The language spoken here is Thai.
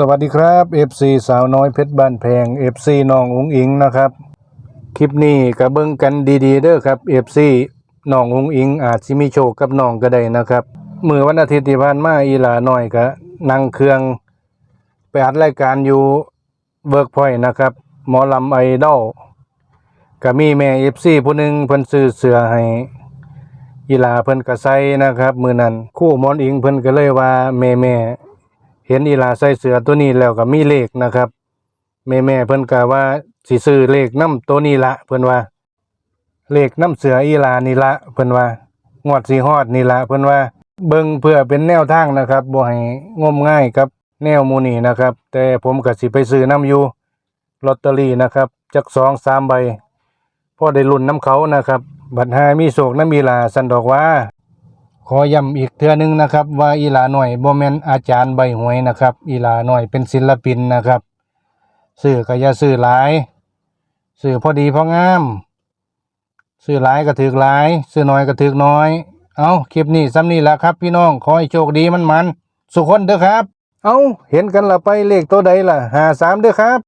สวัสดีครับ FC สาวน้อยเพชรบ้านแพง FC น้องอุงอิงนะครับ คลิปนี้ก็เบิงกันดีๆเด้อครับ FC น้องอุงอิงอาจสิมีโชคกับน้องก็ได้นะครับเมื้อวันอาทิตย์ที่ผ่านมาอีหลาน้อยก็นั่งเครื่องไปอัดรายการอยู่เวิร์กพอยต์นะครับ หมอลำไอดอลก็มีแม่ FC ผู้หนึ่งเพิ่นซื้อเสือให้อีหลาเพิ่นก็ใส่นะครับ มือนั้นคู่มอนอิงเพิ่นก็เลยว่าแม่ๆ เห็นอีลาใส่เสือตัวนี้แล้วก็มีเลขนะครับแม่แม่เพิ่นก็ว่าสิซื้อเลขน้ำตัวนี้ละเพิ่นว่า เลขน้ำเสืออีลานี่ละเพิ่นว่างวดสีฮอดนี่ละเพิ่นว่า เบิ่งเพื่อเป็นแนวทางนะครับบ่ให้งมง่ายกับแนวมูนี่นะครับ แต่ผมก็สิไปซื้อน้ำอยู่ลอตเตอรี่นะครับจักสองสามใบพอได้ลุ้นน้ำเขานะครับ บัดหามีโศกน้ำอีลาสันดอกว่า ขอย้ำอีกเทื่อหนึงนะครับ ว่าอีหลาหน่อยบ่แม่นอาจารย์ใบหวยนะครับ อีหลาหน่อยเป็นศิลปินนะครับซื้อก็อย่าซื้อหลายซื้อพอดีพองามซื้อหลายก็ถือหลายซื้อน้อยก็ถือน้อย เอาคลิปนี้ซ้ำนี่แหละครับ พี่น้องขอให้โชคดีมันมันสุขคนเด้อครับ เอาเห็นกันละไปเลขตัวใดล่ะหาสามเด้อครับ